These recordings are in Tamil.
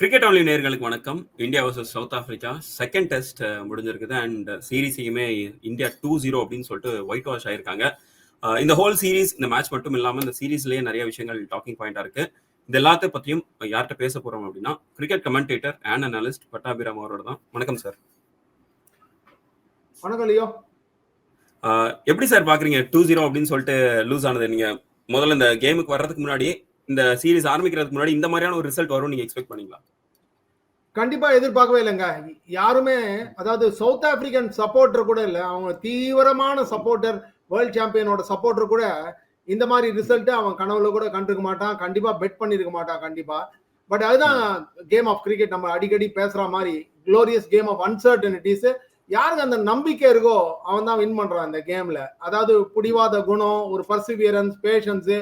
கிரிக்கெட் ஒன்லி நேர்களுக்கு வணக்கம். India versus South Africa second test முடிஞ்சிருக்குது. And சீரீஸையுமே இந்தியா டூ ஜீரோ அப்படின்னு சொல்லிட்டு ஒயிட் வாஷ் ஆயிருக்காங்க இந்த ஹோல் சீரீஸ் இந்த மேட்ச் மட்டும் இல்லாமல் இந்த சீரீஸ்லேயே நிறைய விஷயங்கள் டாக்கிங் பாயிண்டா இருக்கு. இது எல்லாத்த பத்தியும் யார்கிட்ட பேச போறோம் அப்படின்னா cricket commentator and analyst Pattabiram அவரோட தான். வணக்கம் சார் வணக்கம் லியோ. எப்படி சார் பாக்குறீங்க? டூ ஜீரோ அப்படின்னு சொல்லிட்டு லூஸ் ஆனது. நீங்க முதல்ல இந்த கேமுக்கு வர்றதுக்கு முன்னாடி இந்த சீரீஸ் ஆரம்பிக்கிறதுக்கு முன்னாடி இந்த மாதிரியான ஒரு ரிசல்ட் வரும் நீங்க எக்ஸ்பெக்ட் பண்ணீங்களா? கண்டிப்பா எதிர்பார்க்கவே இல்லைங்க. யாருமே அதாவது சவுத் ஆப்பிரிக்கன் சப்போர்ட்டர் கூட இல்லை அவங்க தீவிரமான சப்போர்ட்டர் வேர்ல்ட் சாம்பியனோட சப்போர்ட்டர் கூட இந்த மாதிரி ரிசல்ட் அவன் கனவுல கூட கண்டிருக்க மாட்டான். கண்டிப்பா பெட் பண்ணிருக்க மாட்டான் கண்டிப்பா. பட் அதுதான் கேம் ஆஃப் கிரிக்கெட் நம்ம அடிக்கடி பேசுற மாதிரி குளோரியஸ் கேம் ஆஃப் அன்சர்டனிட்டிஸ் யாருக்கு அந்த நம்பிக்கை இருக்கோ அவன் தான் வின் பண்றான் இந்த கேம்ல அதாவது புடிவாத குணம் ஒரு பர்சிவியரன்ஸ் பேஷன்ஸு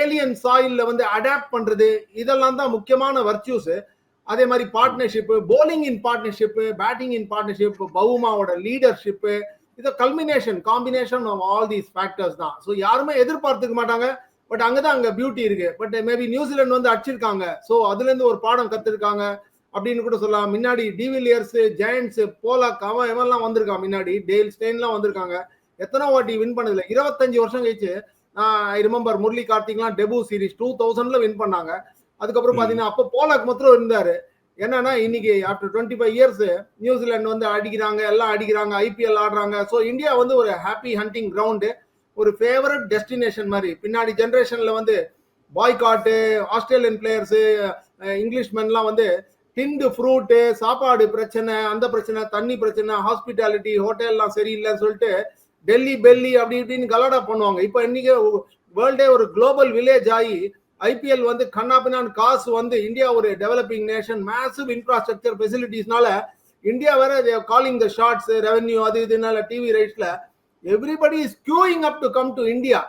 ஏலியன் சாயில்ல வந்து அடாப்ட் பண்றது இதெல்லாம் தான் முக்கியமான வர்ச்சியூஸ் அதே மாதிரி partnership bowling in partnership batting in partnership பவுமாவோட leadership இது culmination combination of all these factors தான். ஸோ யாருமே எதிர்பார்த்துக்க மாட்டாங்க. பட் அங்கே தான் அங்கே பியூட்டி இருக்கு. பட் மேபி நியூசிலாந்து வந்து அடிச்சிருக்காங்க. ஸோ அதுலேருந்து ஒரு பாடம் கற்றுருக்காங்க அப்படின்னு கூட சொல்லலாம். முன்னாடி டிவிலியர்ஸ் ஜெயண்ட்ஸ் போலாக் அவன் இவன்லாம் வந்திருக்கான் முன்னாடி. டெய்ல் ஸ்டெயின்லாம் வந்திருக்காங்க. எத்தனை வாட்டி வின் பண்ணதில்லை. இருபத்தஞ்சு வருஷம் கழிச்சு ஐ ரிமெம்பர் முரளி கார்த்திக்லாம் டெபு சீரிஸ் டூ தௌசண்ட்ல வின் பண்ணாங்க. அதுக்கப்புறம். பாத்தீங்கன்னா அப்போ போலாக் மாத்திரம் இருந்தாரு. என்னன்னா இன்னைக்கு after twenty five years New Zealand வந்து அடிக்கிறாங்க எல்லாம் அடிக்கிறாங்க ஐபிஎல் ஆடுறாங்க. ஸோ இந்தியா வந்து ஒரு ஹாப்பி ஹண்டிங் கிரவுண்டு ஒரு ஃபேவரட் டெஸ்டினேஷன் மாதிரி. பின்னாடி ஜென்ரேஷன்ல வந்து பாய்காட்டு ஆஸ்திரேலியன் பிளேயர்ஸ் இங்கிலீஷ் மென்லாம் வந்து டிண்டு ஃப்ரூட்டு சாப்பாடு பிரச்சனை அந்த பிரச்சனை தண்ணி பிரச்சனை ஹாஸ்பிட்டாலிட்டி ஹோட்டல்லாம் சரியில்லைன்னு சொல்லிட்டு டெல்லி பெல்லி அப்படி இப்படின்னு கலாடா பண்ணுவாங்க. இப்போ இன்னைக்கு வேர்ல்டே ஒரு குளோபல் வில்லேஜ் ஆகி ஐபிஎல் வந்து கண்ணாபின்னான் காசு வந்து இந்தியா ஒரு டெவலப்பிங் நேஷன் மேசிவ் இன்ஃப்ராஸ்ட்ரக்சர் ஃபெசிலிட்டிஸ்னால இந்தியா வேற காலிங் த ஷார்ட்ஸ் ரெவென்யூ அது இதுனால TV ரைட்ஸ்ல everybody is queuing up to come to India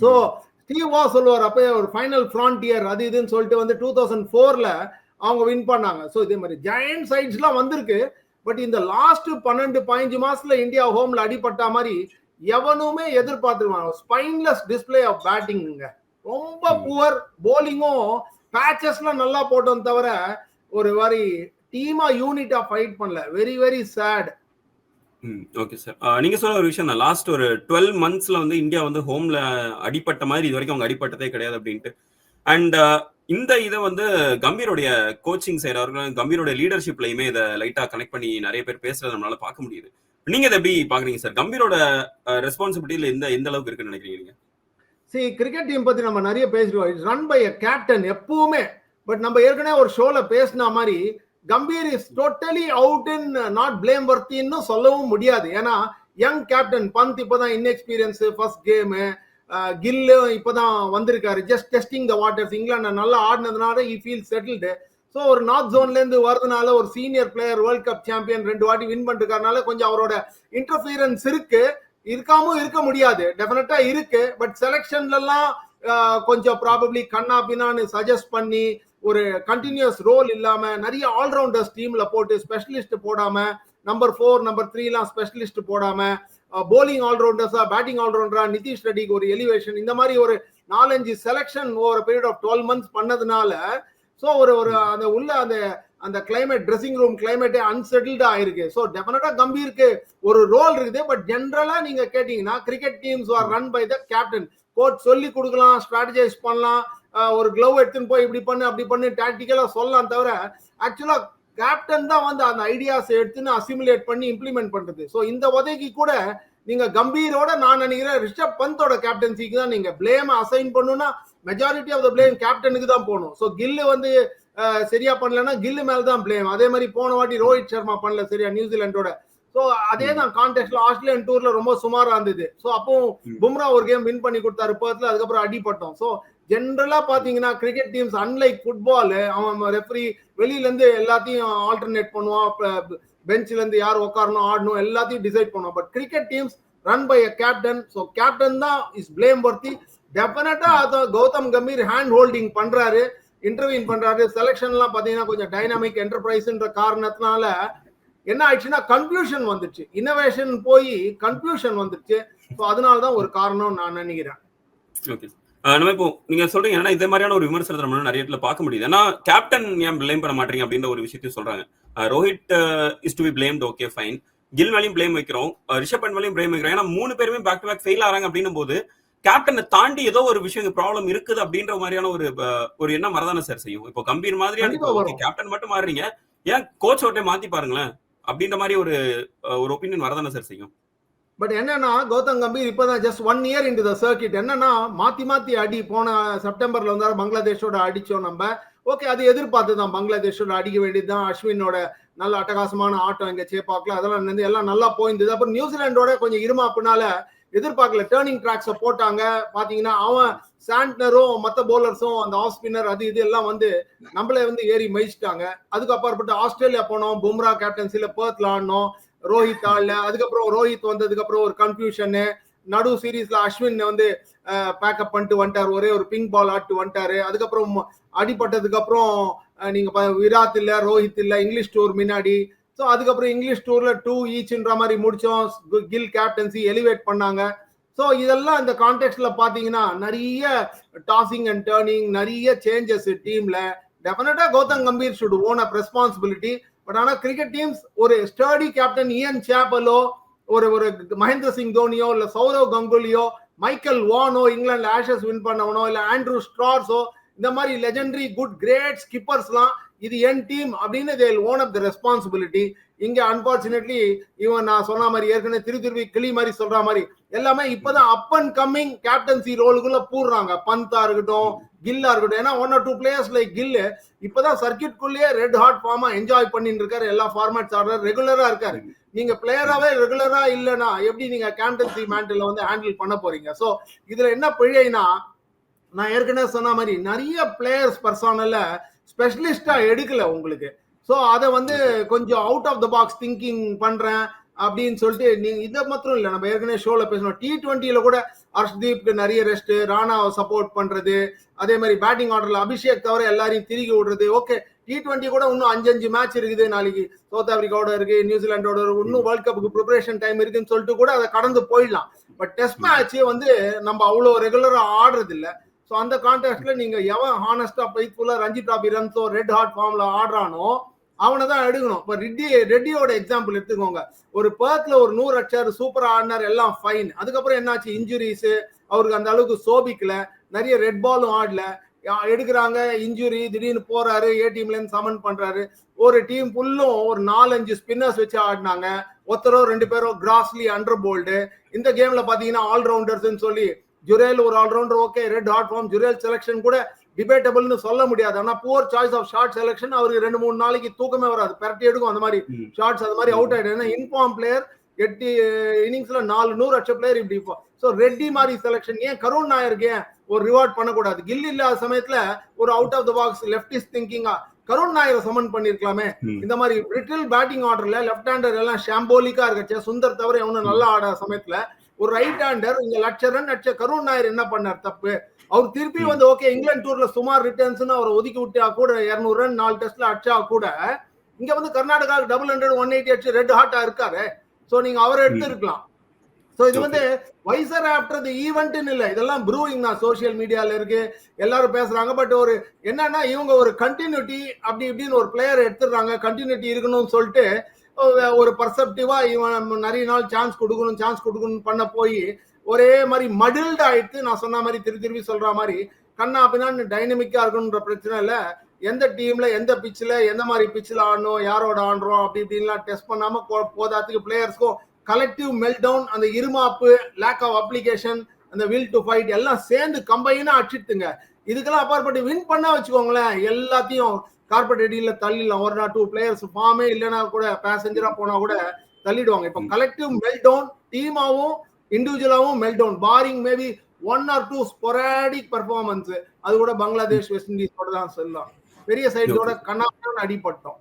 so Steve Waugh சொல்லுவார் அப்போ ஒரு ஃபைனல் ஃப்ரான்டியர் அது இதுன்னு சொல்லிட்டு வந்து டூ தௌசண்ட் ஃபோர்ல அவங்க வின் பண்ணாங்க. ஸோ இதே மாதிரி ஜெயண்ட் சைட்ஸ்லாம் வந்திருக்கு. பட் இந்த லாஸ்ட் பன்னெண்டு பதினஞ்சு மாசத்துல இந்தியா ஹோம்ல அடிபட்ட மாதிரி எவனுமே எதிர்பார்த்துருவாங்க ஸ்பைன்லெஸ் டிஸ்பிளே ஆஃப் பேட்டிங்க ரொம்ப. புவர் போலிங்கும் பேச்சஸ்லாம் நல்லா போட்டோம் தவிர ஒரு மாதிரி டீமா யூனிட்டா ஃபைட் பண்ணல. Very very sad okay sir நீங்க சொல்ல ஒரு விஷயம் தான். லாஸ்ட் ஒரு டுவெல் மந்த்ஸ்ல வந்து இந்தியா வந்து ஹோம்ல அடிப்பட்ட மாதிரி இது வரைக்கும் அவங்க அடிப்பட்டதே கிடையாது அப்படின்ட்டு. அண்ட் இந்த இதை வந்து கம்பீருடைய கோச்சிங் சைடு கம்பீருடைய லீடர்ஷிப்லயுமே இதை லைட்டா கனெக்ட் பண்ணி நிறைய பேர் பேசுறத நம்மளால பார்க்க முடியுது. நீங்க இதை எப்படி பாக்குறீங்க சார் கம்பீரோட ரெஸ்பான்சிபிலிட்டியில எந்த எந்த அளவுக்கு இருக்குன்னு நினைக்கிறீங்க சரி கிரிக்கெட் டீம் பத்தி நம்ம நிறைய பேசிடுவோம். It's run by a captain எப்பவுமே. பட் நம்ம ஏற்கனவே ஒரு ஷோல பேசின மாதிரி Gambhir is totally out in not blame வர்த்தின்னு சொல்லவும் முடியாது. ஏன்னா யங் கேப்டன் பந்த் இப்பதான் இன்எக்ஸ்பீரியன்ஸ் ஃபர்ஸ்ட் கேமு கில்லு இப்போதான் வந்திருக்காரு. Just testing the waters England நல்லா ஆடினதுனால இ ஃபீல் செட்டில்டு ஸோ ஒரு நார்த் ஜோன்லேருந்து வரதுனால ஒரு senior player world cup champion ரெண்டு வாட்டி வின் பண்ணிருக்காருனால கொஞ்சம் அவரோட இன்டர்ஃபியரன்ஸ் இருக்கு. இருக்காம இருக்க முடியாது. டெஃபினட்டா இருக்கு. பட் செலெக்ஷன்லாம் கொஞ்சம் ப்ராபப்ளி கண்ணா பின்னான்னு சஜஸ்ட் பண்ணி ஒரு கண்டினியூஸ் ரோல் இல்லாம நிறைய ஆல்ரவுண்டர்ஸ் டீம்ல போட்டு ஸ்பெஷலிஸ்ட் போடாம நம்பர் ஃபோர் நம்பர் த்ரீலாம் ஸ்பெஷலிஸ்ட் போடாம போலிங் ஆல்ரவுண்டர்ஸா பேட்டிங் ஆல்ரவுண்டரா நிதிஷ் ரெட்டிக்கு ஒரு எலிவேஷன் இந்த மாதிரி ஒரு நாலஞ்சு selection over period of twelve months பண்ணதுனால ஸோ ஒரு ஒரு அந்த உள்ள அந்த அந்த கிளைமேட் ட்ரெஸ்ஸிங் ரூம் கிளைமேட்டே அன்செட்டில்டு ஆயிருக்கு. ஸோ டெஃபினட்டா கம்பீருக்கு ஒரு ரோல் இருக்குது பட் ஜென்ரலா நீங்க கேட்டீங்கன்னா cricket teams are run by the captain coach சொல்லி கொடுக்கலாம் ஸ்ட்ராட்டஜைஸ் பண்ணலாம் ஒரு க்ளவ் எடுத்துன்னு போய் இப்படி பண்ணு அப்படி பண்ணு டாக்டிக்கலா சொல்லலாம் தவிர ஆக்சுவலா கேப்டன் தான் வந்து அந்த ஐடியாஸ் எடுத்துன்னு அசிமுலேட் பண்ணி இம்ப்ளிமெண்ட் பண்றது. ஸோ இந்த உதவிக்கு கூட நீங்க கம்பீரோட நான் நினைக்கிறேன் ரிஷப் பந்தோட கேப்டன்சிக்கு தான் நீங்க பிளேம் அசைன் பண்ணுனா மெஜாரிட்டி ஆஃப் த பிளேம் கேப்டனுக்கு தான் போகணும். ஸோ கில்லு வந்து சரியா பண்ணலன்னா கில்லு மேல தான் பிளேம் அதே மாதிரி போன வாட்டி ரோஹித் சர்மா பண்ணல சரியா நியூசிலாண்டோட ஸோ அதே தான் கான்டெஸ்ட்ல ஆஸ்திரேலியன் டூர்ல ரொம்ப சுமாரா இருந்தது. ஸோ அப்போ. பும்ரா ஒரு கேம் வின் பண்ணி கொடுத்தாரு பர்த்ல அதுக்கப்புறம் அடிபட்டோம். ஸோ ஜென்ரலா பாத்தீங்கன்னா கிரிக்கெட் டீம்ஸ் அன்லைக் ஃபுட்பால் அவன் ரெஃபரி வெளியில இருந்து எல்லாத்தையும் ஆல்டர்னேட் பண்ணுவான். பெஞ்ச்ல இருந்து யார் உட்காரணும் ஆடணும் எல்லாத்தையும் டிசைட் பண்ணுவான். But cricket teams run by a captain so captain தான் இஸ் பிளேம் பர்த்தி டெஃபினட்டா அதை கௌதம் கம்பீர் ஹேண்ட் ஹோல்டிங் பண்றாரு இன்டர்வியூன் பண்றாரு. செலெக்ஷன்லாம் பாத்தீங்கன்னா கொஞ்சம் டைனாமிக் என்டர்பிரைஸ்ன்ற காரணத்தினால என்ன ஆயிடுச்சுன்னா கன்ஃபியூஷன் வந்துச்சு. இன்னோவேஷன் போய் கன்ஃபியூஷன் வந்துச்சு ஸோ அதனால தான் ஒரு காரணம் நான் நினைக்கிறேன். ஓகே நம்ம இப்போ நீங்க சொல்றீங்க ஏன்னா இதே மாதிரியான ஒரு விமர்சனத்தை நம்ம நிறைய இடத்துல பார்க்க முடியுது. ஏன்னா கேப்டன் ஏன் பிளேம் பண்ண மாட்டீங்க அப்படின்ற ஒரு விஷயத்தையும் சொல்றாங்க. Rohit is to be blamed okay fine Gill மேலையும் பிளேம் வைக்கிறோம். ரிஷப் பண்ட் மேலையும் பிளேம் வைக்கிறோம். ஏன்னா மூணு பேருமே பேக் டு பேக் ஃபெயில் ஆறாங்க அப்படின்னும் போது கேப்டனை தாண்டி ஏதோ ஒரு விஷயம் ப்ராப்ளம் இருக்குது அப்படின்ற மாதிரியான ஒரு ஒரு எண்ணம் வரதானே சார் செய்யும். இப்போ கம்பீர் மாதிரியான. கேப்டன் மட்டும் மாறுறீங்க. ஏன் கோச் ஓட்டே மாத்தி பாருங்களேன் அப்படின்ற மாதிரி ஒரு ஒரு ஒப்பீனியன் வரதானே சார் செய்யும். பட் என்னன்னா கௌதம் கம்பீர் இப்போதான் just one year into the circuit என்னன்னா மாத்தி மாத்தி அடி போன செப்டம்பர்ல வந்தாரு பங்களாதேஷோட அடிச்சோம் நம்ம. ஓகே அது எதிர்பார்த்து தான் பங்களாதேஷோட அடிக்க வேண்டியதுதான். அஸ்வினோட நல்ல அட்டகாசமான ஆட்டம் இங்க சேப்பாக்கல. அதெல்லாம் வந்து எல்லாம் நல்லா போயிருந்தது. அப்புறம் நியூசிலாண்டோட கொஞ்சம் இருமாப்புனால எதிர்பார்க்கல. டேர்னிங் ட்ராக்ஸ போட்டாங்க. பாத்தீங்கன்னா அவன் சாண்ட்னரும் மத்த பவுலர்ஸும் அந்த ஆஃப் ஸ்பின்னர் அது இது எல்லாம் வந்து நம்மளே வந்து ஏறி மயிச்சிட்டாங்க அதுக்கு அப்பாற்பட்டு ஆஸ்திரேலியா போனோம். பும்ரா கேப்டன்சில பேர்த்ல ஆடினோம். ரோஹித் ஆடல அதுக்கப்புறம் ரோஹித் வந்ததுக்கு அப்புறம் ஒரு கன்ஃபியூஷனு நடு சீரீஸ்ல அஸ்வின் வந்து பேக்கப் பண்ணிட்டு வந்துட்டாரு. ஒரே ஒரு பிங்க் பால் ஆட்டு வந்துட்டாரு. அதுக்கப்புறம் அடிப்பட்டதுக்கு அப்புறம் நீங்க விராத் இல்ல ரோஹித் இல்ல இங்கிலீஷ் டூர் முன்னாடி. ஸோ அதுக்கப்புறம் இங்கிலீஷ் டூர்ல டூ ஈச்ன்ற மாதிரி முடிச்சோம். கில் கேப்டன்சி எலிவேட் பண்ணாங்க. ஸோ இதெல்லாம் இந்த கான்டெக்ட்ல பாத்தீங்கன்னா நிறைய டாஸிங் அண்ட் டேர்னிங் நிறைய சேஞ்சஸ் டீம்ல definitely Gautam Gambhir should own up responsibility but ஆனா கிரிக்கெட் டீம்ஸ் ஒரு ஸ்டர்டி கேப்டன் இயன் சேப்பலோ ஒரு ஒரு மகேந்திர சிங் தோனியோ இல்ல சௌரவ் கங்குலியோ மைக்கேல் வானோ இங்கிலாந்து ஆஷஸ் வின் பண்ணவனோ இல்ல ஆண்ட்ரூ ஸ்ட்ரார்ஸோ இந்த மாதிரி லெஜெண்டரி குட் கிரேட் ஸ்கிப்பர்ஸ்லாம் இது என் டீம் அப்படின்னு they'll own up the responsibility இங்க அன்பார்ச்சுனேட்லி இவன் நான் சொன்ன மாதிரி ஏற்கனவே திரு திருப்பி கிளி மாதிரி சொல்ற மாதிரி எல்லாமே இப்பதான் அப் அண்ட் கம்மிங் கேப்டன்சி ரோலுக்குள்ள போடுறாங்க. பந்தா இருக்கட்டும் கில்லா இருக்கட்டும். ஏன்னா one or two players like Gill இப்பதான் சர்க்கியூட்குள்ளேயே ரெட் ஹாட் ஃபார்மா என்ஜாய் பண்ணிட்டு இருக்காரு. எல்லா ஃபார்மேட்ஸ் ஆடுறாரு ரெகுலரா இருக்காரு. நீங்க பிளேயராவே ரெகுலரா இல்லைன்னா எப்படி நீங்க கேப்டன்சி மேண்டில் வந்து ஹேண்டில் பண்ண போறீங்க? சோ இதுல என்ன பிழைனா நான் ஏற்கனவே சொன்ன மாதிரி நிறைய பிளேயர்ஸ் பர்சனல்ல ஸ்பெஷலிஸ்டா எடுக்கல உங்களுக்கு. சோ அதை வந்து கொஞ்சம் out of the box thinking பண்றேன் அப்படின்னு சொல்லிட்டு நீங்க இதை மாத்திரம் இல்ல. நம்ம ஏற்கனவே ஷோல பேசணும் டி டுவெண்ட்டில கூட அர்ஷ்தீப்க்கு நிறைய ரெஸ்ட் ராணாவை சப்போர்ட் பண்றது. அதே மாதிரி பேட்டிங் ஆர்டர்ல அபிஷேக் தவிர எல்லாரையும் திருகி விடுறது. ஓகே டி டுவெண்ட்டி கூட இன்னும் அஞ்சு அஞ்சு மேட்ச் இருக்குது நாளைக்கு. சவுத் ஆப்பிரிக்காவோட இருக்கு நியூசிலாண்டோட இருக்கு. இன்னும் வேர்ல்ட் கப்புக்கு ப்ரிப்பரேஷன் டைம் இருக்குன்னு சொல்லிட்டு கூட அதை கடந்து போயிடலாம். பட் டெஸ்ட் மேட்ச் வந்து நம்ம அவ்வளோ ரெகுலரா ஆடுறது இல்ல ஸோ அந்த கான்டெஸ்ட்ல நீங்க எவன் ஹானஸ்டா பைத்ஃபுல்லா ரஞ்சி டிராபி ரன்ஸோ ரெட் ஹாட் ஃபார்ம்ல ஆடுறானோ அவனை தான் எடுக்கணும். இப்போ ரெட்டி ரெட்டியோட எக்ஸாம்பிள் எடுத்துக்கோங்க. ஒரு பேர்த்ல ஒரு நூறு அடிச்சாரு சூப்பர் ஆடினார் எல்லாம் ஃபைன் அதுக்கப்புறம் என்னாச்சு? இன்ஜுரிஸு அவருக்கு அந்த அளவுக்கு சோபிக்கல. நிறைய ரெட் பாலும் ஆடல. யா- எடுக்கிறாங்க இன்ஜுரி திடீர்னு போறாரு ஏ டீம்ல இருந்து சமன் பண்றாரு. ஒரு டீம் ஃபுல்லும் ஒரு நாலஞ்சு ஸ்பின்னர்ஸ் வச்சு ஆடினாங்க. ஒருத்தரோ ரெண்டு பேரோ கிராஸ்லி அண்டர் போல்டு இந்த கேம்ல பாத்தீங்கன்னா ஆல்ரவுண்டர்ஸ்ன்னு சொல்லி ஜுரேல் ஒரு all-rounder okay red hot form Jurel selection கூட டிபேட்டபிள்னு சொல்ல முடியாது. ஆனா poor choice of shot selection அவருக்கு ரெண்டு மூணு நாளைக்கு தூக்கமே வராது. பெரட்டி எடுக்கும். அந்த மாதிரி. ஷார்ட்ஸ் அது மாதிரி அவுட் ஆயிடும். ஏன்னா இன்ஃபார்ம் பிளேயர் எட்டு இன்னிங்ஸ்ல நாலு நூறு அச்ச பிளேயர் இப்படி ஸோ ரெட்டி மாதிரி செலக்ஷன் ஏன்? கருண் நாயருக்கு ஏன் ஒரு ரிவார்ட் பண்ணக்கூடாது? கில் இல்லாத சமயத்துல ஒரு out of the box left is திங்கிங்கா Karun நாயரை சமன் பண்ணிருக்கலாமே. இந்த மாதிரி பிரிட்டில் பேட்டிங் ஆர்டர்ல லெஃப்ட் ஹேண்டர் எல்லாம் ஷாம்போலிக்கா இருக்கச்சே சுந்தர் தவிர எவனும் நல்லா ஆடாத சமயத்துல ஒரு ரைட் ஹேண்டர் இங்க லட்ச ரன் அடிச்ச கருண் நாயர் என்ன பண்ணார்? தப்பு. அவர் திருப்பி. வந்து ஓகே இங்கிலாந்து டூர்ல சுமார் ரிட்டர்ன்ஸ் அவரை ஒதுக்கி விட்டா கூட இருநூறு ரன் நாலு டெஸ்ட்ல அடிச்சா கூட இங்க வந்து Karnataka double hundred one eighty அடிச்சு ரெட் ஹாட்டா இருக்காரு. சோ நீங்க அவரை எடுத்திருக்கலாம். சோ இது வந்து வைசர் ஆஃப்டர் தி ஈவெண்ட்னு இல்ல இதெல்லாம் ப்ரூவிங் தான். சோஷியல் மீடியால இருக்கு. எல்லாரும் பேசுறாங்க. பட் ஒரு என்னன்னா இவங்க ஒரு கண்டினியூட்டி அப்படி இப்படின்னு ஒரு பிளேயர் எடுத்துடுறாங்க. கண்டினியூட்டி இருக்கணும்னு சொல்லிட்டு ஒரு- பர்செப்டிவா இவன் நிறைய நாள் சான்ஸ் கொடுக்கணும் சான்ஸ் கொடுக்கணும் பண்ண போய் ஒரே மாதிரி மடில்டு ஆயிட்டு நான் சொன்ன மாதிரி திருப்பி திருப்பி சொல்ற மாதிரி கண்ணா பின்னான்னு டைனமிக்கா இருக்கணுன்ற பிரச்சனை இல்ல. எந்த டீம்ல எந்த பிச்சில் எந்த மாதிரி பிச்சில் ஆடணும் யாரோட ஆடுறோம் அப்படி இப்படின்லாம் டெஸ்ட் பண்ணாம போதாத்துக்கு பிளேயர்ஸ்க்கும் கலெக்டிவ் மெல்ட் டவுன் அந்த இருமாப்பு லேக் ஆஃப் அப்ளிகேஷன் அந்த வில் டு ஃபைட் எல்லாம் சேர்ந்து கம்பைனா அடிச்சிட்டுங்க. இதுக்கெல்லாம் அப்பாற்பட்டு வின் பண்ணா வச்சுக்கோங்களேன் எல்லாத்தையும் கார்பரேட் அடியில தள்ளிடலாம். ஒரு நாள் டூ பிளேயர்ஸ் ஃபார்மே இல்லைன்னா கூட பேசஞ்சரா போனா கூட தள்ளிடுவாங்க. இப்போ கலெக்டிவ் மெல்ட் டவுன் டீமாவும் இண்டிவிஜுவலாவும் melt down barring maybe one or two sporadic performance அது கூட பங்களாதேஷ் வெஸ்ட் இண்டீஸோட தான் சொல்லலாம். பெரிய சைடோட கண்ணாபின்னு அடிபட்டோம்.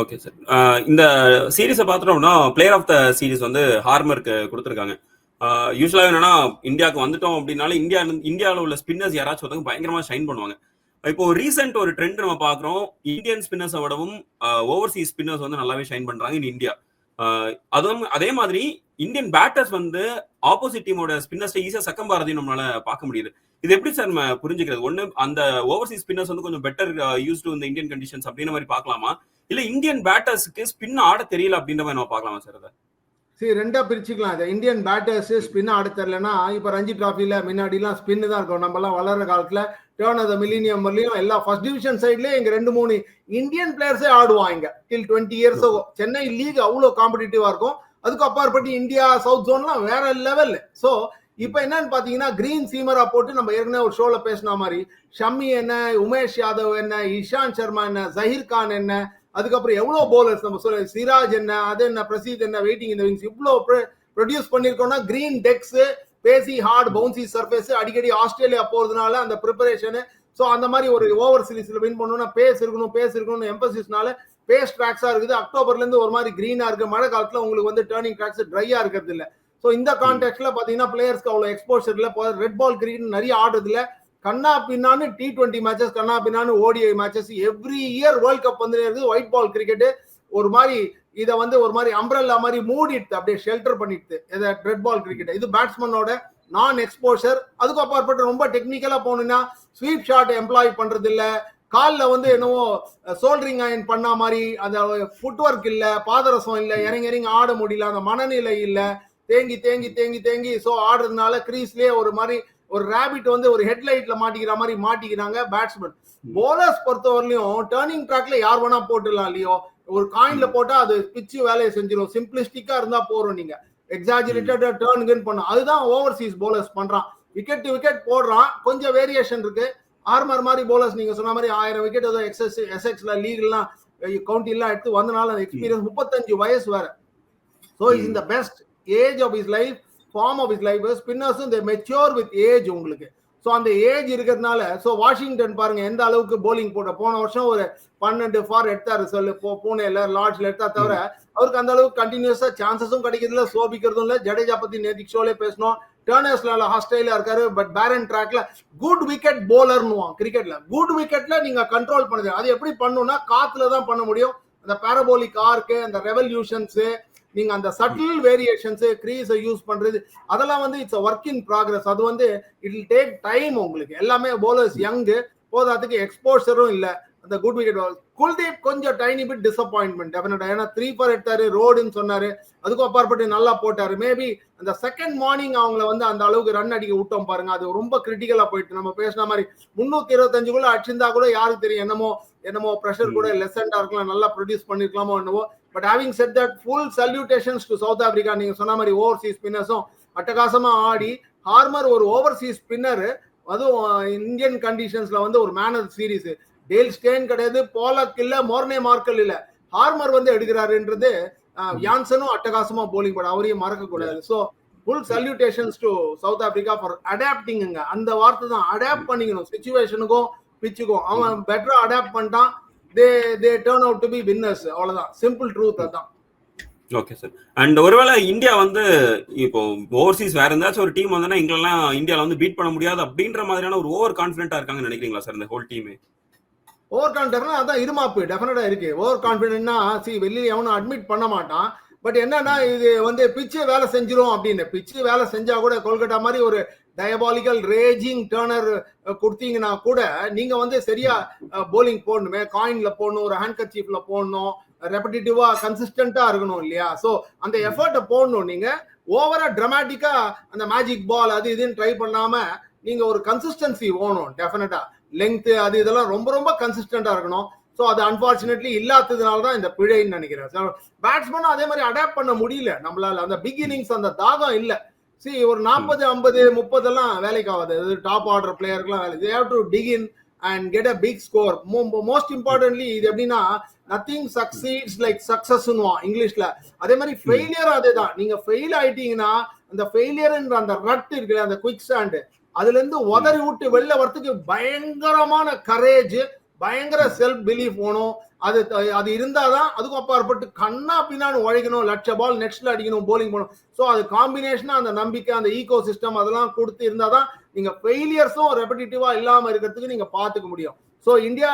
ஓகே சார் இந்த சீரிஸை பார்த்துட்டோம்னா பிளேயர் ஆஃப் த சீரிஸ் வந்து ஹார்மருக்கு கொடுத்துருக்காங்க. யூஸ்வலாக என்னன்னா இந்தியாவுக்கு வந்துட்டோம் அப்படின்னால இந்தியா இந்தியாவில் உள்ள ஸ்பின்னர்ஸ் யாராச்சும் ஒருத்தவங்க பயங்கரமா ஷைன் பண்ணுவாங்க. இப்போ ரீசெண்ட் ஒரு ட்ரெண்ட் நம்ம பாக்குறோம் இந்தியன் ஸ்பின்னர்ஸை விடவும் ஓவர்சீஸ் ஸ்பின்னர்ஸ் வந்து நல்லாவே ஷைன் பண்றாங்க இன் இந்தியா அதுவும் அதே மாதிரி இந்தியன் பேட்டர்ஸ் வந்து ஆப்போசிட் டீமோட ஸ்பின்னர்ஸை ஈஸியா சக்கம் பாரதையும் நம்மளால பார்க்க முடியுது. இது எப்படி சார் நம்ம புரிஞ்சுக்கிறது? ஒண்ணு அந்த ஓவர்சீஸ் ஸ்பின்னர்ஸ் வந்து கொஞ்சம் பெட்டர் யூஸ் டு இந்த இந்தியன் கண்டிஷன்ஸ் அப்படின்ற மாதிரி பார்க்கலாமா? இல்ல இந்தியன் பேட்டர்ஸ்க்கு ஸ்பின் ஆட தெரியல அப்படின்ற மாதிரி நம்ம பார்க்கலாமா சார் அதை சரி ரெண்டா பிரிச்சுக்கலாம். இதை இந்தியன் பேட்டர்ஸ் ஸ்பின் ஆட தெரியலன்னா இப்ப ரஞ்சி டிராஃபில முன்னாடி எல்லாம் ஸ்பின் தான் இருக்கும். நம்ம எல்லாம் வளர்ற காலத்துல டேர்ன் ஆஃப் த மில்லினியம் வரலையும் எல்லா ஃபர்ஸ்ட் டிவிஷன் சைட்லயே இங்க ரெண்டு மூணு இந்தியன் பிளேயர்ஸே ஆடுவாங்க till twenty years Chennai league அவ்வளோ காம்படிட்டிவா இருக்கும். அதுக்கு அப்பாற்பட்டு இந்தியா சவுத் ஜோன்லாம் வேற லெவல் ஸோ இப்போ என்னன்னு பாத்தீங்கன்னா கிரீன் சீமரா போட்டு நம்ம ஏற்கனவே ஒரு ஷோல பேசின மாதிரி ஷம்மி என்ன உமேஷ் யாதவ் என்ன இஷாந்த் சர்மா என்ன ஜஹீர் கான் என்ன அதுக்கப்புறம் எவ்வளவு போலர்ஸ் நம்ம சொல்ல சிராஜ் என்ன அது என்ன பிரசீத் என்ன வெயிட்டிங் இந்த விங்ஸ் இவ்வளோ ப்ரொடியூஸ் பண்ணிருக்கோம்னா கிரீன் டெக்ஸ் பேசி ஹார்ட் பவுன்சி சர்ஃபேஸ் அடிக்கடி ஆஸ்திரேலியா போறதுனால அந்த ப்ரிப்பரேஷனு ஸோ அந்த மாதிரி ஒரு ஓவர் சீரீஸ்ல வின் பண்ணணும்னா பேஸ் இருக்கணும் பேஸ் இருக்கணும்னு எம்பசிஸ்னால பேஸ் ட்ராக்ஸா இருக்குது. அக்டோபர்ல இருந்து ஒரு மாதிரி கிரீனா இருக்கு. மழை காலத்துல உங்களுக்கு வந்து டேர்னிங் ட்ராக்ஸ் ட்ரையா இருக்கிறது இல்ல. ஸோ இந்த கான்டெக்ட்ல பாத்தீங்கன்னா பிளேயர்ஸ்க்கு அவ்வளவு எக்ஸ்போஷர் இல்ல. ரெட் பால் கிரிக்கெட் நிறைய ஆடுறது கண்ணா பின்னான்னு டி டுவெண்ட்டி மேட்சஸ் கண்ணா பின்னான்னு ODI matches every year world cup வந்து இருக்குது. ஒயிட் பால் கிரிக்கெட் ஒரு மாதிரி இதை வந்து ஒரு மாதிரி அம்ப்ரல்லா மாதிரி மூடிட்டு அப்படியே ஷெல்டர் பண்ணிட்டு இதை ரெட் பால் கிரிக்கெட் இது பேட்ஸ்மேனோட நான் எக்ஸ்போஷர் அதுக்கு அப்பாற்பட்டு ரொம்ப டெக்னிக்கலா போகணும்னா ஸ்வீப் ஷாட் எம்ப்ளாய் பண்றது இல்ல காலில் வந்து என்னவோ சோல்டரிங் அயன் பண்ண மாதிரி அந்த ஃபுட் ஒர்க் இல்ல பாதரசம் இல்ல இறங்கி இறங்கி ஆட முடியல அந்த மனநிலை இல்ல. தேங்கி தேங்கி தேங்கி தேங்கி ஸோ ஆடுறதுனால கிரீஸ்லயே ஒரு மாதிரி ஒரு ரேபிட் வந்து ஒரு ஹெட்லைட்ல மாட்டிக்கிற மாதிரி மாட்டிக்கிறாங்க பேட்ஸ்மேன் போலர்ஸ் பொறுத்தவரையிலையும் டேர்னிங் ட்ராக்ல யார் வேணா போட்டுடலாம் இல்லையோ ஒரு காயின்ல போட்டா அது பிச்சு வேலையை செஞ்சிடும் சிம்பிளிஸ்டிக்கா இருந்தா போறோம் நீங்க. எக்ஸாஜுரேட்டட் டேர்ன் கின் பண்ணும் அதுதான் ஓவர்சீஸ் போலர்ஸ் பண்றான். விக்கெட் டு விக்கெட் போடுறான். கொஞ்சம் வேரியேஷன் இருக்கு. ஆர்மர் மாதிரி போலர்ஸ் நீங்க சொன்ன மாதிரி ஆயிரம் விக்கெட் ஏதோ எக்ஸஸ் எஸ்எக்ஸ்ல லீக்லாம் கவுண்டி எல்லாம் எடுத்து வந்தனால அந்த எக்ஸ்பீரியன்ஸ் முப்பத்தஞ்சு வயசு வேற. ஸோ இஸ் இந்த best age of is life form of is life ஸ்பின்னர்ஸும் இந்த மெச்சோர் வித் ஏஜ் உங்களுக்கு. ஸோ அந்த ஏஜ் இருக்கிறதுனால ஸோ வாஷிங்டன் பாருங்க எந்த அளவுக்கு போலிங் போட்ட போன வருஷம் ஒரு பன்னெண்டு ஃபார் எடுத்தாரு சொல்லு பூனேல லார்ட்ஸ்ல எடுத்தா தவிர அவருக்கு அந்த அளவுக்கு கண்டினியூஸா சான்சஸும் கிடைக்கிறதுல சோபிக்கிறதும் இல்லை. ஜடேஜா பத்தி நேற்றுக்கு ஷோலே பேசணும் டேர்னர்ஸ்ல ஆஸ்திரேலியா இருக்காரு பட் பேரன் ட்ராக்ல குட் விக்கெட் போலர்னுவான் கிரிக்கெட்ல குட் விக்கெட்ல நீங்க கண்ட்ரோல் பண்ணுது அது எப்படி பண்ணுனா காத்துல தான் பண்ண முடியும். அந்த பேரபோலிக் ஆர்க்கு அந்த ரெவல்யூஷன்ஸ் நீங்க அந்த சட்டில் வேரியேஷன்ஸ் கிரீஸை யூஸ் பண்றது அதெல்லாம் வந்து இட்ஸ் ஒர்க் இன் ப்ராக்ரஸ் அது வந்து இட் டேக் டைம் உங்களுக்கு. எல்லாமே போலர்ஸ் யங்கு போதாதுக்கு எக்ஸ்போஷரும் இல்லை. அந்த குட் விக்கெட் குல்தீப் கொஞ்சம் டைனி பிட் டிசப்பாயின்மெண்ட் டெஃபினட்டா ஏன்னா த்ரீ ஃபார் எடுத்தாரு ரோடுன்னு சொன்னாரு. அதுக்கும் அப்பாற்பட்டு நல்லா போட்டாரு. மேபி அந்த செகண்ட் மார்னிங் அவங்கள வந்து அந்த அளவுக்கு ரன் அடிக்க விட்டோம் பாருங்க. அது ரொம்ப கிரிட்டிக்கலா போயிட்டு நம்ம பேசின மாதிரி முன்னூத்தி இருபத்தஞ்சுக்குள்ள அடிச்சிருந்தா கூட யாருக்கு தெரியும்? என்னமோ என்னமோ ப்ரெஷர் கூட லெசண்டா இருக்கலாம். நல்லா ப்ரொடியூஸ் பண்ணிருக்கலாமோ என்னவோ. But having said that full salutations to South Africa நீங்க சொன்ன மாதிரி ஓவர்சீஸ் ஸ்பின்னர்ஸும் அட்டகாசமா ஆடி ஹார்மர் ஒரு ஓவர்சீஸ் ஸ்பின்னர் அதுவும் இந்தியன் கண்டிஷன்ஸ்ல வந்து ஒரு man of series Dale Steyn கிடையாது போலக் இல்ல மோர்னே மார்க்கல் இல்ல. ஹார்மர் வந்து எடுக்கிறாருன்றது யான்சனும் அட்டகாசமா போலிங் போட அவரையும் மறக்க கூடாது so full salutations to South Africa for அடாப்டிங்க அந்த வார்த்தை தான் அடாப்ட் பண்ணிக்கணும். சுச்சுவேஷனுக்கும் பிச்சுக்கும் அவன் பெட்டரா அடாப்ட் பண்ணிட்டான். They they turn out to be winners அவ்வளவுதான். சிம்பிள் ட்ரூத் அதான். ஓகே சார் அண்ட் ஒருவேளை இந்தியா வந்து இப்போ ஓவர்சீஸ் வேற இருந்தாச்சும் ஒரு டீம் வந்தா எங்களெல்லாம் இந்தியாவில் வந்து பீட் பண்ண முடியாது அப்படின்ற மாதிரியான ஒரு ஓவர் கான்ஃபிடென்ட்டா இருக்காங்கன்னு நினைக்கிறீங்களா சார் இந்த ஹோல் டீமே ஓவர் கான்ஃபிடென்ட்னா அதான் இருமாப்பு டெஃபினட்டா இருக்கு. ஓவர் கான்ஃபிடென்ட்னா சி வெளியே எவனும் அட்மிட் பண்ண மாட்டான். பட் என்னன்னா இது வந்து பிச்சு வேலை செஞ்சிரும் அப்படின்னு. பிச்சு வேலை செஞ்சா கூட கொல்கட்டா மாதிரி ஒரு டயபாலிக்கல் ரேஜிங் டேர்னர் கொடுத்தீங்கன்னா கூட நீங்க வந்து சரியா போலிங் போடணுமே காயின்ல போடணும் ஒரு ஹேண்ட் கர்ச்சீஃப்ல போடணும் ரெப்படிட்டிவா கன்சிஸ்டண்டா இருக்கணும் இல்லையா? ஸோ அந்த எஃபர்ட்டை போடணும். நீங்க ஓவரா டிராமாட்டிக்கா அந்த மேஜிக் பால் அது இதுன்னு ட்ரை பண்ணாம நீங்க ஒரு கன்சிஸ்டன்சி ஓணும் டெஃபினட்டா லெங்க் அது இதெல்லாம் ரொம்ப ரொம்ப கன்சிஸ்டண்டா இருக்கணும். ஸோ அது அன்பார்ச்சுனேட்லி இல்லாததுனால தான் இந்த பிழைன்னு நினைக்கிறேன். பேட்ஸ்மேனும் அதே மாதிரி அடாப்ட் பண்ண முடியல. நம்மளால அந்த பிகினிங்ஸ் அந்த தாகம் இல்லை. சி ஒரு நாற்பது ஐம்பது முப்பதெல்லாம் வேலைக்கு ஆகாது. அது டாப் ஆர்டர் பிளேயருக்குலாம் வேலை. They've to begin and get a big score most importantly இது எப்படின்னா நத்திங் சக்சீட்ஸ் லைக் சக்சஸ்னுவான் இங்கிலீஷ்ல. அதே மாதிரி ஃபெயிலியர் அதே தான் நீங்க ஃபெயில் ஆயிட்டீங்கன்னா அந்த ஃபெயிலியர்ன்ற அந்த ரட் இருக்குல்ல அந்த குயிக் ஸ்டாண்டு அதுல இருந்து உதறி விட்டு வெளில வரத்துக்கு பயங்கரமான கரேஜ் பயங்கர செல்ஃப் பிலீஃப் வேணும். அது அது இருந்தாதான் அதுக்கும் அப்பாற்பட்டு கண்ணா பின்னான்னு உழைக்கணும். லட்ச பால் நெக்ஸ்ட்ல அடிக்கணும் போலிங் பண்ணணும் ஸோ அது காம்பினேஷனா அந்த நம்பிக்கை அந்த ஈகோ சிஸ்டம் அதெல்லாம் கொடுத்து இருந்தாதான் நீங்க ஃபெயிலியர்ஸும் ரெப்படிட்டிவா இல்லாம இருக்கிறதுக்கு நீங்க பாத்துக்க முடியும். So India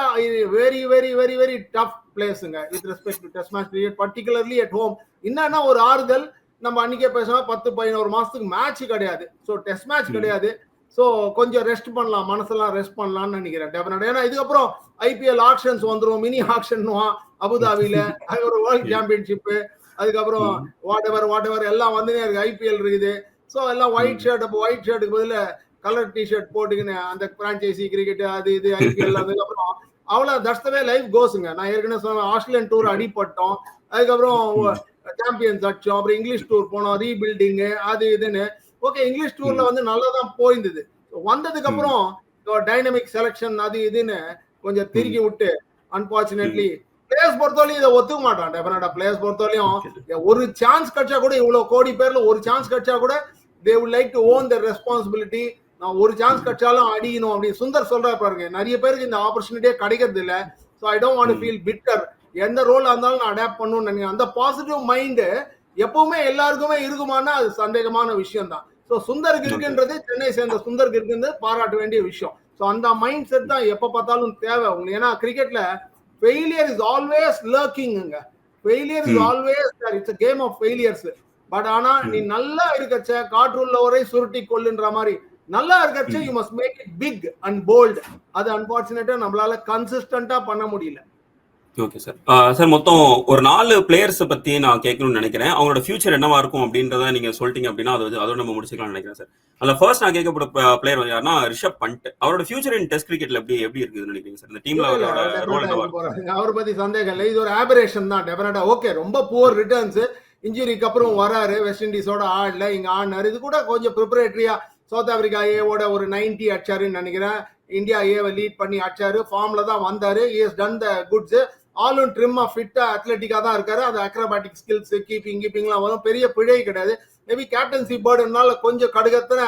very very very very tough பிளேஸுங்க with respect to test match cricket particularly at home என்னன்னா ஒரு ஆறுதல் நம்ம அன்னைக்கே பேசணும் பத்து பதினோரு மாசத்துக்கு மேட்ச் கிடையாது. So test match. கிடையாது. ஸோ கொஞ்சம் ரெஸ்ட் பண்ணலாம். மனசெல்லாம் ரெஸ்ட் பண்ணலாம்னு நினைக்கிறேன் டெஃபினட் ஏன்னா இதுக்கப்புறம் ஐபிஎல் ஆக்ஷன்ஸ் வந்துரும் மினி ஆக்ஷன் அபுதாபியில. அது ஒரு வேர்ல்ட் சாம்பியன்ஷிப் அதுக்கப்புறம். வாட் எவர் வாட் எவர் எல்லாம் வந்துனே இருக்கு. ஐபிஎல் இருக்குது. ஸோ எல்லாம் ஒயிட். ஷர்ட் அப்போ ஒயிட் ஷர்ட்டுக்கு பதிலா கலர் டிஷர்ட் போட்டுக்கின்னு அந்த பிரான்ச்சைசி கிரிக்கெட் அது இது ஐபிஎல் அதுக்கப்புறம் அவ்வளோ தட்ஸ்தவே லைஃப் கோஸுங்க நான் ஏற்கனவே சொன்னேன் ஆஸ்திரேலியன் டூர் அடிப்பட்டோம். அதுக்கப்புறம் சாம்பியன்ஸ் அடிச்சோம். அப்புறம் இங்கிலீஷ் டூர் போனோம். ரீபில்டிங் அது இதுன்னு. ஓகே இங்கிலீஷ் டூர்ல வந்து நல்லா தான் போயிருந்தது. வந்ததுக்கு அப்புறம் டைனமிக் செலெக்ஷன் அது இதுன்னு கொஞ்சம் திருக்கி விட்டு அன்பார்ச்சுனேட்லி பிளேயர்ஸ் பொறுத்தவரையும் இதை ஒத்துக்க மாட்டான் டெஃபினட்டா பிளேயர்ஸ் பொறுத்தவரையும். ஒரு சான்ஸ் கிடைச்சா கூட இவ்வளவு கோடி பேர்ல ஒரு சான்ஸ் கிடைச்சா கூட they would like to own the responsibility நான் ஒரு சான்ஸ் கிடைச்சாலும் அடிக்கணும் அப்படின்னு சுந்தர் சொல்றாரு பாருங்க. நிறைய பேருக்கு இந்த ஆப்பர்ச்சுனிட்டியே கிடைக்கிறது இல்ல. So I don't want. Feel bitter எந்த ரோல் இருந்தாலும் நான் அடாப்ட் பண்ணணும்னு நினைக்கிறேன். அந்த பாசிட்டிவ் மைண்டு எப்பவுமே எல்லாருக்குமே இருக்குமானா அது சந்தேகமான விஷயம் தான் ஸோ சுந்தருக்கு இருக்குன்றது சென்னை சேர்ந்த சுந்தருக்கு இருக்குன்றது பாராட்ட வேண்டிய விஷயம். ஸோ அந்த மைண்ட் செட் தான் எப்போ பார்த்தாலும் தேவை உங்களுக்கு ஏன்னா கிரிக்கெட்ல failure is always லர்க்கிங்க failure is. Always it's game of failures but ஆனா நீ நல்லா இருக்கச்ச காற்றுள்ளவரை சுருட்டி கொள்ளுன்ற மாதிரி நல்லா இருக்கச்ச. You must make it big and bold அது அன்பார்ச்சுனேட்டா நம்மளால கன்சிஸ்டன்டா பண்ண முடியல. ஓகே சார் சார் மொத்தம் ஒரு நாலு பிளேயர்ஸ் பத்தி நான் கேட்கணும்னு நினைக்கிறேன். அவங்களோட ஃபியூச்சர் என்னவா இருக்கும் அப்படின்றத நீங்க சொல்லிட்டீங்க அப்படின்னா அது வந்து- அதோட நம்ம முடிச்சுக்கலாம்னு நினைக்கிறேன் சார் அதுல ஃபர்ஸ்ட் நான் கேட்கப்பட பிளேயர் யாருன்னா ரிஷப் பண்ட். அவரோட ஃபியூச்சர் இன் டெஸ்ட் கிரிக்கெட்ல எப்படி எப்படி இருக்குதுன்னு நினைக்கிறீங்க சார் இந்த டீம்ல அவரோட ரோல் என்னவா. அவரை பத்தி சந்தேகம் இல்லை. இது ஒரு ஆபரேஷன் தான் டெஃபினட்டா ஓகே ரொம்ப புவர் ரிட்டர்ன்ஸ் இன்ஜுரிக்கு அப்புறம் வராரு வெஸ்ட் இண்டீஸோட ஆடல இங்க ஆடினாரு. இது கூட கொஞ்சம் ப்ரிப்பரேட்டரியா சவுத் ஆப்பிரிக்கா ஏவோட ஒரு 90 அடிச்சாருன்னு நினைக்கிறேன். இந்தியா ஏவை லீட் பண்ணி அடிச்சாரு. ஃபார்ம்ல தான் வந்தாரு. இஸ் டன் த குட்ஸ் ஆலும் ட்ரிம்மா ஃபிட்டா அத்லட்டிக்கா தான் இருக்காரு. அந்த அக்ரோபாட்டிக் ஸ்கில்ஸ் கீப்பிங் கீப்பிங்லாம் வரும். பெரிய பிழை கிடையாது. மேபி கேப்டன்சி பேர்டுனால கொஞ்சம் கடுகத்தன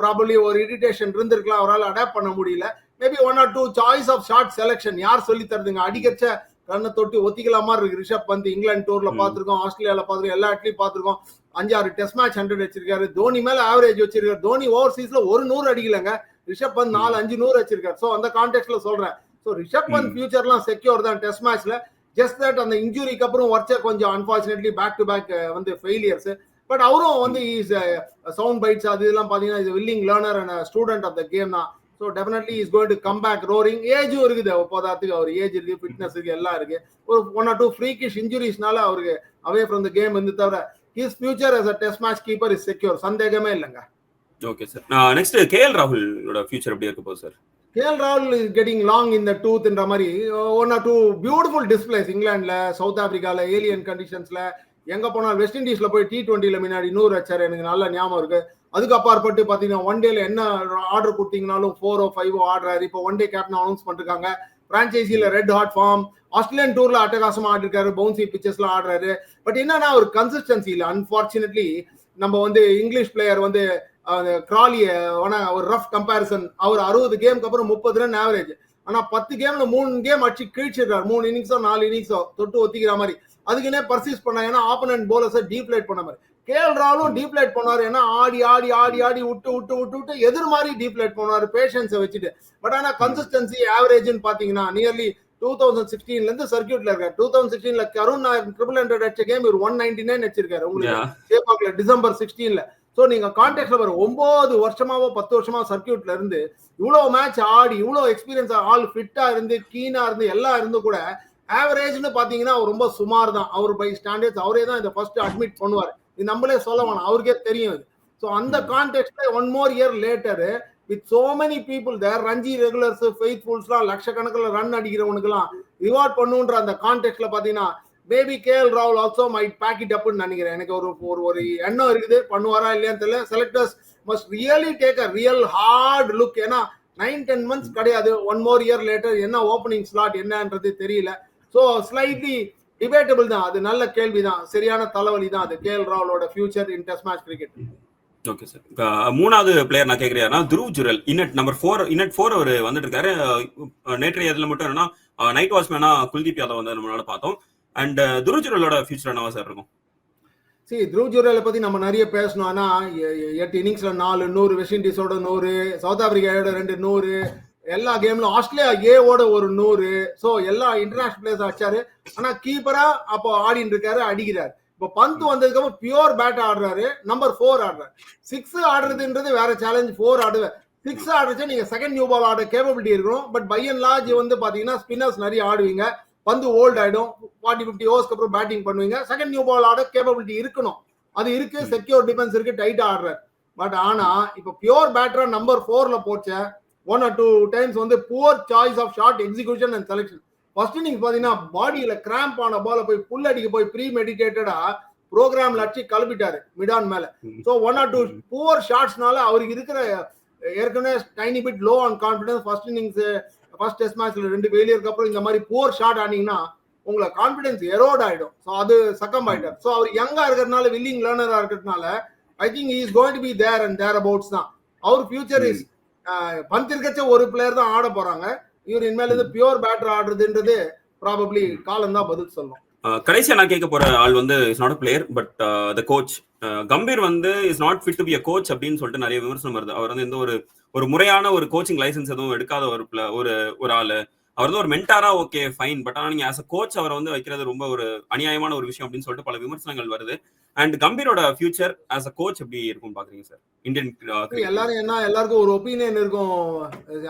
ப்ராபப்ளி ஒரு இரிட்டேஷன் இருந்திருக்கலாம். அவரால் அடாப்ட் பண்ண முடியல. Maybe one or two choice of shot selection யார் சொல்லி தருதுங்க? அடிக்கச்ச கண்ணை தொட்டு ஒத்திக்கலாம் மாதிரி இருக்கு. ரிஷப் பந்த் இங்கிலாந்து டூர்ல ம். பார்த்திருக்கோம். ஆஸ்திரேலியால பார்த்திருக்கோம். எல்லா இடத்துலயும் பார்த்திருக்கோம். அஞ்சாறு டெஸ்ட் மேட்ச் ஹண்ட்ரட் வச்சிருக்காரு. தோனி மேல ஆவரேஜ் வச்சிருக்காரு. தோனி ஓவர்சீஸ்ல ஒரு நூறு அடிக்கலங்க. ரிஷப் பந்த் நாலு அஞ்சு நூறு வச்சிருக்காரு. சோ அந்த கான்டெக்ட்ல சொல்றேன். சோ ரிஷப் பந்த். ஃபியூச்சர்லாம் செக்யூர் தான் டெஸ்ட் மேட்ச்ல ஜஸ்ட் தட் அந்த இன்ஜுரிக்கு அப்புறம் வச்ச கொஞ்சம் அன்பார்ச்சுனேட்லி பேக் டு பேக் வந்து ஃபெயிலியர்ஸ் பட் அவரும் வந்து இஸ் சவுண்ட் பைட்ஸ் அது இதெல்லாம் பாத்தீங்கன்னா is willing learner and student of the game தான். So definitely is going to come back roaring ஏஜும் இருக்குது போதாத்துக்கு அவர் ஏஜ் இருக்கு ஃபிட்னஸ் இருக்கு எல்லாம் இருக்கு. ஒரு ஒன் ஆர் டூ ஃப்ரீக்கிஷ் இன்ஜுரிஸ்னால அவருக்கு அவே ஃப்ரம் த கேம் வந்து தவிர his future as a test match keeper is secure சந்தேகமே இல்லைங்க. ஓகே சார் நெக்ஸ்ட் கேஎல் ராகுலோட ஃபியூச்சர் எப்படி இருக்க போகுது சார் கேஎல் ராகுல் இஸ் கெட்டிங் லாங் இந்த டூத்ன்ற மாதிரி one or two beautiful displays இங்கிலாந்துல சவுத் ஆப்பிரிக்கால ஏலியன் கண்டிஷன்ஸ்ல எங்க போனாலும் வெஸ்ட் இண்டீஸ்ல போய் டி டுவெண்ட்டில முன்னாடி நூறு வச்சாரு எனக்கு நல்ல ஞாபகம் இருக்கு. அதுக்கு அப்பாற்பட்டு பாத்தீங்கன்னா ஒன் டேல என்ன ஆர்டர் கொடுத்தீங்கனாலும் ஃபோரோ ஃபைவோ ஆடுறாரு இப்போ ஒன் டே கேப்டன் அனௌன்ஸ் பண்ணிருக்காங்க. பிரான்ச்சைசில ரெட் ஹாட் ஃபார்ம் ஆஸ்திரேலியன் டூர்ல அட்டகாசமா ஆடிருக்காரு பவுன்சி பிச்சர்ஸ்ல ஆடுறாரு. பட் என்னன்னா ஒரு கன்சிஸ்டன்சி இல்லை. அன்பார்ச்சுனேட்லி நம்ம வந்து இங்கிலீஷ் பிளேயர் வந்து கிராலிய ஒரு ரஃப் கம்பேரிசன் அவர் அறுபது கேமுக்கு அப்புறம் முப்பது ரன் ஆவரேஜ் ஆனா பத்து கேம்ல மூணு கேம் அடிச்சு கீழ்ச்சிருக்காரு. மூணு இன்னிங்ஸோ நாலு இன்னிங்ஸோ தொட்டு ஒத்திக்கிற மாதிரி. அதுக்குன்னே பர்சீஸ் பண்ண ஏன்னா ஆப்பனன்ட் போலர்ஸை டீப்லைட் பண்ண மாதிரி. கேஎல் ராகுலும் டீப்லைட் பண்ணாரு ஏன்னா ஆடி ஆடி ஆடி ஆடி விட்டு விட்டு விட்டு விட்டு எதிர் மாதிரி டீப்லைட் பண்ணுவாரு பேஷன்ஸை வச்சுட்டு. பட் ஆனா கன்சிஸ்டன்சி ஆவரேஜ்னு பாத்தீங்கன்னா நியர்லி டூ தௌசண்ட் சிக்ஸ்டீன்ல இருந்து சர்க்கியூட்ல இருக்காரு. டூ தௌசண்ட் சிக்ஸ்டீன்ல கருண் ட்ரிபிள் ஹண்ட்ரட் அடிச்ச கேம் ஒரு ஒன் நைன்டி நைன் வச்சிருக்காரு உங்களுக்கு டிசம்பர் சிக்ஸ்டீன்ல சோ நீங்க கான்டாக்ட்ல வர ஒன்பது வருஷமாவோ பத்து வருஷமா சர்க்கியூட்ல இருந்து இவ்வளவு மேட்ச் ஆடி இவ்வளவு எக்ஸ்பீரியன்ஸ் ஆல் ஃபிட்டா இருந்து கீனா இருந்து எல்லாம் இருந்து கூட ஆவரேஜ்னு பாத்தீங்கன்னா அவர் ரொம்ப சுமார் தான் அவர் பை ஸ்டாண்டர்ட்ஸ் அவரே தான் இதை ஃபர்ஸ்ட் அட்மிட் பண்ணுவார். இது நம்மளே சொல்ல வேணாம். அவருக்கே தெரியும் இது. ஸோ அந்த கான்டெக்ட்ல one more year later with so many people there Ranji regulars ஃபெய்த்ஃபுல்ஸ்லாம் லட்சக்கணக்கில் ரன் அடிக்கிறவனுக்குலாம் ரிவார்ட் பண்ணுன்ற அந்த கான்டெக்ட்ல பாத்தீங்கன்னா மேபி கேஎல் ராகுல் ஆல்சோ மைட் பேக் இட் அப்னு நினைக்கிறேன் எனக்கு ஒரு ஒரு ஒரு எண்ணம் இருக்குது பண்ணுவாரா இல்லையான்னு தெரியல selectors must really take a real hard look ஏன்னா நைன் டென் மந்த்ஸ் கிடையாது ஒன் மோர் இயர் லேட்டர் என்ன ஓப்பனிங் ஸ்லாட் என்னன்றது தெரியல ஸோ ஸ்லைட்லி டிபேட்டபிள் தான் அது நல்ல கேள்வி தான் சரியான தலைவலி தான் அது KL ராகுலோட future in test match cricket okay sir மூணாவது பிளேயர் நான் கேட்கிறேன்னா Dhruv Jurel in at number four in at four அவர் வந்துட்டு இருக்காரு நேற்றைய இதில் மட்டும் என்னன்னா uh, நைட் வாட்ச்மேனா குல்தீப் யாதவ் வந்து நம்மளால பார்த்தோம். அண்ட் துருஜுரலோட ஃபியூச்சர் என்னவா சார் இருக்கும். சரி த்ரூ ஜூரலை பத்தி நம்ம நிறைய பேசணும். ஆனா எ- எட்டு இன்னிங்ஸ்ல நாலு நூறு வெஸ்ட் இண்டீஸோட நூறு சவுத் ஆப்பிரிக்காவோட ரெண்டு நூறு எல்லா கேம்லும் ஆஸ்திரேலியா ஏவோட ஒரு நூறு. ஸோ எல்லா இன்டர்நேஷனல் பிளேயர்ஸ் அடிச்சாரு. ஆனா கீப்பரா அப்போ ஆடின்னு இருக்காரு அடிக்கிறாரு. இப்போ பந்து வந்ததுக்கு அப்புறம் பியூர் பேட் ஆடுறாரு. நம்பர் ஃபோர் ஆடுறாரு. சிக்ஸ் ஆடுறதுன்றது வேற சேலஞ்ச் ஃபோர் ஆடுவேன். சிக்ஸ் ஆடுறச்சா நீங்க செகண்ட் நியூ பால் ஆட கேப்பபிலிட்டி இருக்கணும் பட் பை அண்ட் லார்ஜ் வந்து பாத்தீங்கன்னா ஸ்பின்னர்ஸ் நிறைய ஆடுவீங்க. பந்து ஓல்ட் ஆயிடும். ஃபார்ட்டி ஃபிஃப்டி ஓவர்ஸ்க்கு அப்புறம் பேட்டிங் பண்ணுவீங்க. செகண்ட் நியூ பால் ஆட கேப்பபிலிட்டி இருக்கணும். அது இருக்கு செக்யூர் டிஃபென்ஸ் இருக்கு டைட் ஆடுறாரு பட் ஆனா இப்போ பியூர் பேட்டரா நம்பர் ஃபோர்ல போச்ச ஒன் ஆர் டூ டைம்ஸ் வந்து poor choice of shot execution and selection first innings பாத்தீங்கன்னா பாடியில கிராம்ப் ஆன பால போய் புல் அடிக்க போய் ப்ரீ மெடிடேட்டடா ப்ரோக்ராம்ல அடிச்சு கிளப்பிட்டாரு மிடான் மேல. So one or two poor ஷாட்ஸ்னால அவருக்கு இருக்கிற ஏற்கனவே tiny bit low on confidence first innings first test மேட்ச்ல ரெண்டு ஃபெயிலியருக்கு அப்புறம் இந்த மாதிரி புவர் ஷாட் ஆனீங்கன்னா உங்களை கான்பிடன்ஸ் எரோட் ஆயிடும். ஸோ அது சக்கம் ஆயிட்டார் ஸோ அவர் யங்கா இருக்கிறதுனால வில்லிங் லேர்னரா இருக்கிறதுனால I think is going to be there and thereabouts தான். அவர் ஃபியூச்சர் இஸ் பந்த் இருக்கச்ச ஒரு பிளேயர் தான் ஆட போறாங்க. இவர் இனிமேல் இருந்து பியூர் பேட்டர் ஆடுறதுன்றது ப்ராபப்ளி காலம் தான் பதில் சொல்லும். கடைசியா நான் கேட்க போற ஆள் வந்து is not player but the coach Gambhir வந்து is not fit to be a coach அப்படின்னு சொல்லிட்டு நிறைய விமர்சனம் வருது. அவர் வந்து எந்த ஒரு ஒரு முறையான ஒரு கோச்சிங் லைசன்ஸ் எதுவும் எடுக்காத ஒரு ஒரு ஒரு ஆளு. அவர் வந்து ஒரு மென்டாரா ஓகே ஃபைன் பட் ஆனா நீங்க ஆஸ் அ கோச் அவரை வந்து வைக்கிறது ரொம்ப ஒரு அநியாயமான ஒரு விஷயம் அப்படின்னு சொல்லிட்டு பல விமர்சனங்கள் வருது. அண்ட் கம்பீரோட ஃபியூச்சர் ஆஸ் அ கோச் எப்படி இருக்கும் பாக்குறீங்க சார் uh, இந்தியன் எல்லாரும் என்ன எல்லாருக்கும் ஒரு ஒப்பீனியன் இருக்கும்.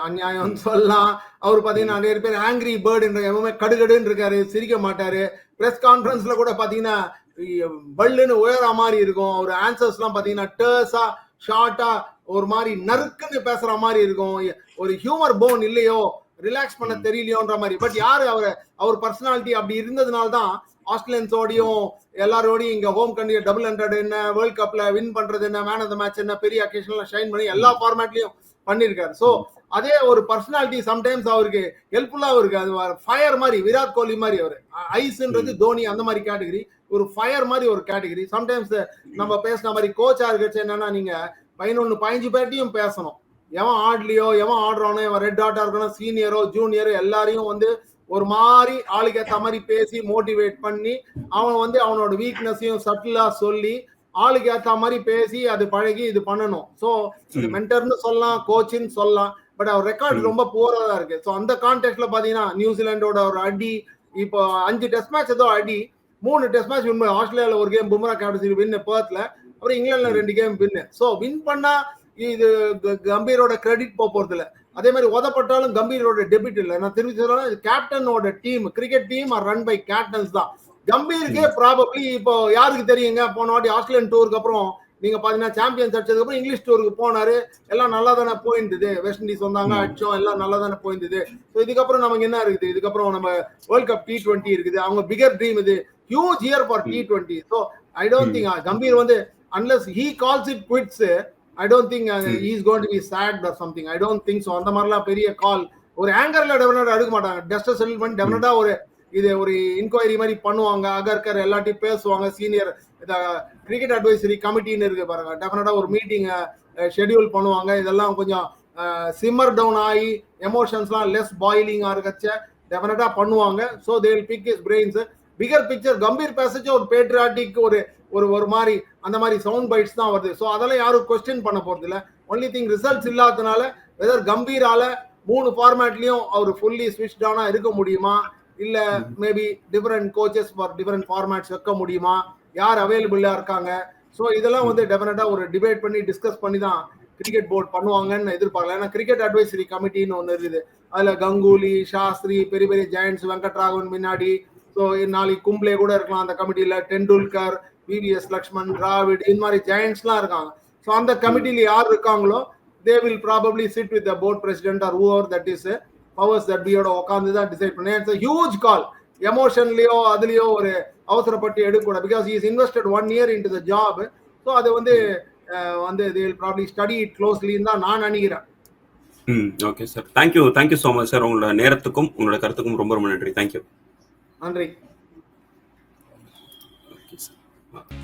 அநியாயம் சொல்லலாம். அவர் பாத்தீங்கன்னா நிறைய பேர் ஆங்கிரி பேர்டு எப்பவுமே கடுகடுன்னு இருக்காரு சிரிக்க மாட்டாரு. பிரஸ் கான்பரன்ஸ்ல கூட பாத்தீங்கன்னா பல்லுன்னு உயர மாதிரி இருக்கும். அவர் ஆன்சர்ஸ் எல்லாம் பாத்தீங்கன்னா டேர்ஸா ஷார்ட்டா ஒரு மாதிரி நறுக்குன்னு பேசுற மாதிரி இருக்கும். ஒரு ஹியூமர் போன் இல்லையோ ரிலாக்ஸ் பண்ண தெரியலையோன்ற மாதிரி. பட் யாரு அவர் அவர் பர்சனாலிட்டி அப்படி இருந்ததுனால தான் ஆஸ்திரேலியன்ஸோடையும் எல்லாரோடையும் இங்க ஹோம் கண்ட்ரி டபுள் ஹண்ட்ரட் என்ன வேர்ல்ட் கப்ல வின் பண்றது என்ன மேன் ஆஃப் த மேட்ச் என்ன பெரிய அக்கேஷன்ல ஷைன் பண்ணி எல்லா ஃபார்மேட்லயும் பண்ணிருக்காரு. ஸோ அதே ஒரு பர்சனாலிட்டி சம்டைம்ஸ் அவருக்கு ஹெல்ப்ஃபுல்லா இருக்கு. அது ஃபயர் மாதிரி விராட் கோலி மாதிரி அவர். ஐஸ்ன்றது தோனி அந்த மாதிரி கேட்டகரி ஒரு ஃபயர் மாதிரி ஒரு கேட்டகரி சம்டைம்ஸ் நம்ம பேசின மாதிரி கோச்சா இருக்கச்சு என்னன்னா நீங்க பதினொன்னு பதினஞ்சு பேர்ட்டையும் பேசணும். எவன் ஆடலையோ எவன் ஆடுறானோ இவன் ரெட் ஆட்டா இருக்கணும் சீனியரோ ஜூனியரோ எல்லாரையும் வந்து ஒரு மாதிரி ஆளுக்கு ஏற்ற மாதிரி பேசி மோட்டிவேட் பண்ணி அவன் வந்து அவனோட வீக்னஸையும் சட்டிலா சொல்லி ஆளுக்கு ஏற்ற மாதிரி பேசி அது பழகி இது பண்ணணும். ஸோ இது மென்டர்னு சொல்லலாம் கோச்சின்னு சொல்லலாம் பட் அவர் ரெக்கார்ட் ரொம்ப போரா தான் இருக்கு. ஸோ அந்த கான்டெக்ட்ல பாத்தீங்கன்னா நியூசிலாண்டோட ஒரு அடி இப்போ அஞ்சு டெஸ்ட் மேட்ச் ஏதோ அடி மூணு டெஸ்ட் மேட்ச் வின் ஆஸ்திரேலியாவில் ஒரு கேம் பும்ரா கேப்டன்சி வின் பேர்த்ல அப்புறம் இங்கிலாந்துல ரெண்டு கேம் வின் ஸோ வின் பண்ணா இது கம்பீரோட கிரெடிட் போக போறது இல்லை. அதே மாதிரி உதப்பட்டாலும் கம்பீரோட டெபிட் இல்லை. நான் திரும்பி சொல்றேன் கேப்டனோட team cricket team are run by captains தான். கம்பீருக்கே ப்ராபப்ளி இப்போ யாருக்கு தெரியுங்க? போன வாட்டி ஆஸ்திரேலியன் டூருக்கு அப்புறம் நீங்க பாத்தீங்கன்னா சாம்பியன்ஸ் அடிச்சதுக்கு அப்புறம் இங்கிலீஷ் டூருக்கு போனாரு. எல்லாம் நல்லா தானே போயிருந்தது வெஸ்ட் இண்டீஸ் வந்தாங்க அடிச்சோம். எல்லாம் நல்லா தானே போயிருந்தது ஸோ இதுக்கப்புறம் நமக்கு என்ன இருக்குது? இதுக்கப்புறம் நம்ம வேர்ல்ட் கப் டி டுவெண்ட்டி இருக்குது. அவங்க பிகர் ட்ரீம் இது. Huge year for T twenty so I don't think Gambhir வந்து unless he calls it quits I don't think is gone to be sacked or something I don't think so அந்த மாதிரிலாம் பெரிய கால் ஒரு ஆங்கர்ல டெவலட் எடுக்க மாட்டாங்க. டெஸ்ட் செட்டில்மெண்ட் டெவலட்டா ஒரு இது ஒரு இன்கொயரி மாதிரி பண்ணுவாங்க. அகர்கர் எல்லாத்தையும் பேசுவாங்க. சீனியர் இந்த கிரிக்கெட் அட்வைசரி கமிட்டின்னு இருக்கு பாருங்க. டெஃபினட்டா ஒரு மீட்டிங் ஷெடியூல் பண்ணுவாங்க. இதெல்லாம் கொஞ்சம் சிம்மர் டவுன் ஆகி எமோஷன்ஸ்லாம் லெஸ் பாயிலிங்காக இருக்கச்ச டெஃபினட்டா பண்ணுவாங்க. So they will pick is brains bigger picture Gambhir பேசச்ச ஒரு பேட்ரியாட்டிக் ஒரு ஒரு ஒரு மாதிரி அந்த மாதிரி சவுண்ட் பைட்ஸ் தான் வருது. ஸோ அதெல்லாம் யாரும் கொஸ்டின் பண்ண போகிறது இல்லை. ஒன்லி திங் ரிசல்ட்ஸ் இல்லாததுனால வெதர் கம்பீரால மூணு ஃபார்மேட்லேயும் அவர் ஃபுல்லி ஸ்விட்ச் இருக்க முடியுமா? இல்ல maybe different coaches for different formats வைக்க முடியுமா? யார் அவைலபிளா இருக்காங்க? ஸோ இதெல்லாம் வந்து டெஃபினட்டா ஒரு டிபேட் பண்ணி டிஸ்கஸ் பண்ணி தான் கிரிக்கெட் போர்ட் பண்ணுவாங்கன்னு எதிர்பார்க்கலாம் ஏன்னா கிரிக்கெட் அட்வைசரி கமிட்டின்னு ஒன்று இருக்குது. அதுல கங்குலி சாஸ்திரி பெரிய பெரிய ஜெயண்ட்ஸ் வெங்கட்ராகவன் முன்னாடி. ஸோ நாளைக்கு கும்ப்ளே கூட இருக்கலாம் அந்த கமிட்டியில டெண்டுல்கர் விவிஎஸ் லக்ஷ்மன் டிராவிட் இந்த மாதிரி ஜெயண்ட்ஸ்லாம் இருக்காங்க. ஸோ அந்த கமிட்டியில யார் இருக்காங்களோ they will probably sit with the board president or whoever that is powers that பியோட உட்காந்து தான் டிசைட் பண்ணேன். இட்ஸ் ஹியூஜ் கால் எமோஷன்லயோ அதுலயோ ஒரு அவசரப்பட்டு எடுக்கக்கூடாது. Because is invested one year in to the job so அது வந்து வந்து they will probably study it க்ளோஸ்லின்னு தான் நான் நினைக்கிறேன். ம் okay sir thank you thank you so much sir உங்களோட நேரத்துக்கும் உங்களோட கருத்துக்கும் ரொம்ப ரொம்ப நன்றி. தேங்க்யூ நன்றி. Okay sir